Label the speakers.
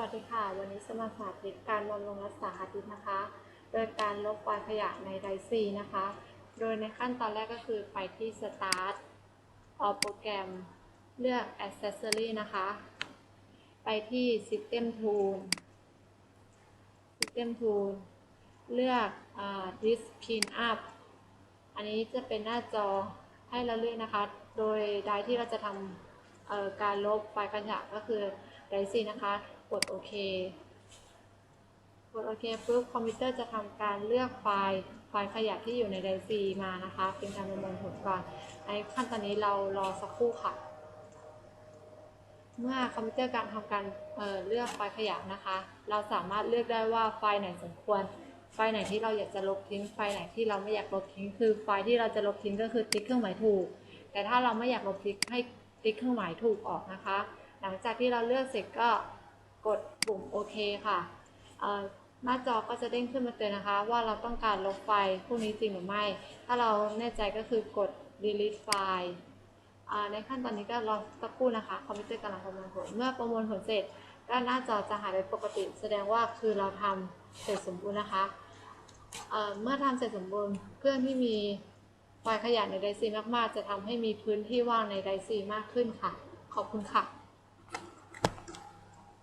Speaker 1: วัสดีค่ะ วันนี้จะมาสาธิตการบำรุงรักษาฮาร์ดดิสก์นะคะ โดยการลบไฟล์ขยะในไดซีนะคะ โดยในขั้นตอนแรกก็คือไปที่ Start ออโปรแกรมเลือก Accessory นะคะ ไปที่ System Tool System Tool เลือก Disk Clean Up อันนี้จะเป็นหน้าจอให้เราเลือกนะคะ โดยไดร์ที่เราจะทำ การลบไฟล์ขยะก็คือไดซีนะคะ กดโอเค กดโอเคปุ๊บคอมพิวเตอร์จะทำการเลือกไฟล์ไฟล์ขยะที่อยู่ในไดซีมานะคะ เป็นการประมวลผลก่อนในขั้นตอนนี้เรารอสักครู่ค่ะ เมื่อคอมพิวเตอร์การทำการเเลือกไฟล์ขยะนะคะ เราสามารถเลือกได้ว่าไฟล์ไหนสมควร ไฟล์ไหนที่เราอยากจะลบทิ้ง ไฟล์ไหนที่เราไม่อยากลบทิ้ง คือไฟล์ที่เราจะลบทิ้งก็คือติ๊กเครื่องหมายถูก แต่ถ้าเราไม่อยากลบทิ้งให้ ติ๊กเครื่องหมายถูกออกนะคะ หลังจากที่เราเลือกเสร็จก็กดปุ่มโอเคค่ะหน้าจอก็จะเด้งขึ้นมาเตือนนะคะ ว่าเราต้องการลบไฟล์พวกนี้จริงหรือไม่ ถ้าเราแน่ใจก็คือกด delete ไฟล์ในขั้นตอนนี้ก็รอสักครู่นะคะ คอมพิวเตอร์กำลังประมวลผล เมื่อประมวลผลเสร็จด้านหน้าจอจะหายไปปกติ แสดงว่าคือเราทำเสร็จสมบูรณ์นะคะเเมื่อทำเสร็จสมบูรณ์เครื่องที่มี ไฟล์ขยะในไดซีมากๆ จะทำให้มีพื้นที่ว่างในไดซีมากขึ้นค่ะ ขอบคุณค่ะ